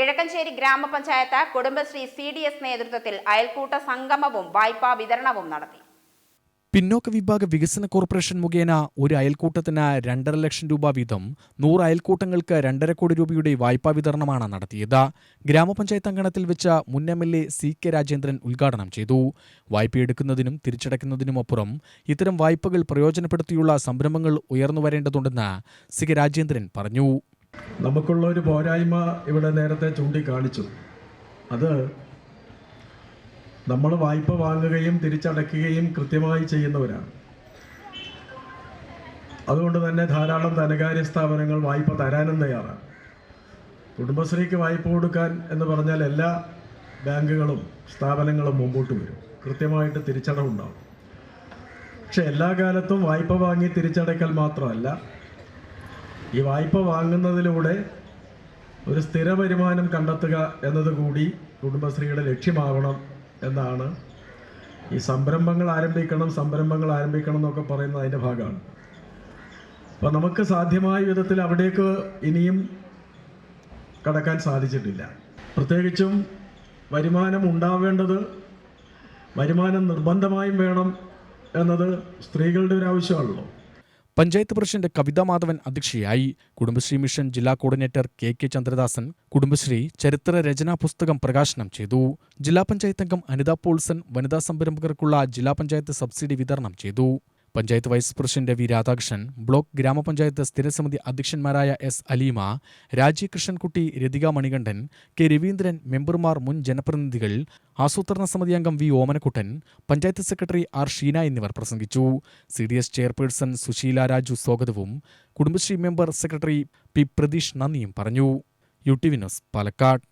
കിഴക്കഞ്ചേരി ഗ്രാമപഞ്ചായത്ത് Kudumbashree C D S നേതൃത്വത്തിൽ അയൽക്കൂട്ട സംഗമവും വായ്പാ വിതരണവും നടത്തി. പിന്നോക്ക വിഭാഗ വികസന കോർപ്പറേഷൻ മുഖേന ഒരു അയൽക്കൂട്ടത്തിന് രണ്ടര ലക്ഷം രൂപ വീതം നൂറ് അയൽക്കൂട്ടങ്ങൾക്ക് രണ്ടര കോടി രൂപയുടെ വായ്പാ വിതരണമാണ് നടത്തിയത്. ഗ്രാമപഞ്ചായത്ത് അങ്കണത്തിൽ വെച്ച മുൻ M L A C K Rajendran ഉദ്ഘാടനം ചെയ്തു. വായ്പയെടുക്കുന്നതിനും തിരിച്ചടയ്ക്കുന്നതിനുമപ്പുറം ഇത്തരം വായ്പകൾ പ്രയോജനപ്പെടുത്തിയുള്ള സംരംഭങ്ങൾ ഉയർന്നു വരേണ്ടതുണ്ടെന്ന് സി കെ രാജേന്ദ്രൻ പറഞ്ഞു. നമുക്കുള്ള ഒരു പോരായ്മ ഇവിടെ നേരത്തെ ചൂണ്ടിക്കാണിച്ചു. അത് നമ്മൾ വായ്പ വാങ്ങുകയും തിരിച്ചടയ്ക്കുകയും കൃത്യമായി ചെയ്യുന്നവരാണ്. അതുകൊണ്ട് തന്നെ ധാരാളം ധനകാര്യ സ്ഥാപനങ്ങൾ വായ്പ തരാനും തയ്യാറാണ്. കുടുംബശ്രീക്ക് വായ്പ കൊടുക്കാൻ എന്ന് പറഞ്ഞാൽ എല്ലാ ബാങ്കുകളും സ്ഥാപനങ്ങളും മുമ്പോട്ട് വരും. കൃത്യമായിട്ട് തിരിച്ചടവുണ്ടാവും. പക്ഷെ എല്ലാ കാലത്തും വായ്പ വാങ്ങി തിരിച്ചടയ്ക്കൽ മാത്രമല്ല ഈ വായ്പ വാങ്ങുന്നതിലൂടെ ഒരു സ്ഥിര വരുമാനം കണ്ടെത്തുക എന്നതുകൂടി കുടുംബശ്രീയുടെ ലക്ഷ്യമാവണം എന്നാണ്. ഈ സംരംഭങ്ങൾ ആരംഭിക്കണം സംരംഭങ്ങൾ ആരംഭിക്കണം എന്നൊക്കെ പറയുന്നത് അതിന്റെ ഭാഗമാണ്. അപ്പം നമുക്ക് സാധ്യമായ വിധത്തിൽ അവിടേക്ക് ഇനിയും കടക്കാൻ സാധിച്ചിട്ടില്ല. പ്രത്യേകിച്ചും വരുമാനം ഉണ്ടാവേണ്ടത് വരുമാനം നിർബന്ധമായും വേണം എന്നത് സ്ത്രീകളുടെ ഒരു ആവശ്യമാണല്ലോ. പഞ്ചായത്ത് പ്രസിഡന്റ് കവിതാ മാധവൻ അധ്യക്ഷയായി കുടുംബശ്രീ മിഷൻ ജില്ലാ coordinator K K Chandradasan Kudumbashree ചരിത്ര രചനാ പുസ്തകം പ്രകാശനം ചെയ്തു. ജില്ലാ പഞ്ചായത്ത് അംഗം അനിത പോൾസൺ വനിതാ സംരംഭകർക്കുള്ള ജില്ലാ പഞ്ചായത്ത് സബ്സിഡി വിതരണം ചെയ്തു. Panchayat vice president V Radhakrishnan block ഗ്രാമപഞ്ചായത്ത് സ്ഥിരസമിതി അധ്യക്ഷന്മാരായ എസ് അലീമ രാജി കൃഷ്ണൻകുട്ടി രതിക മണികണ്ഠൻ കെ രവീന്ദ്രൻ മെമ്പർമാർ മുൻ ജനപ്രതിനിധികൾ ആസൂത്രണ സമിതി അംഗം V Omanakuttan panchayat secretary R Sheena എന്നിവർ പ്രസംഗിച്ചു. C D S chairperson Susheela Raju സ്വാഗതവും Kudumbashree member secretary P Pratheesh നന്ദിയും പറഞ്ഞു. U T V news Palakkad.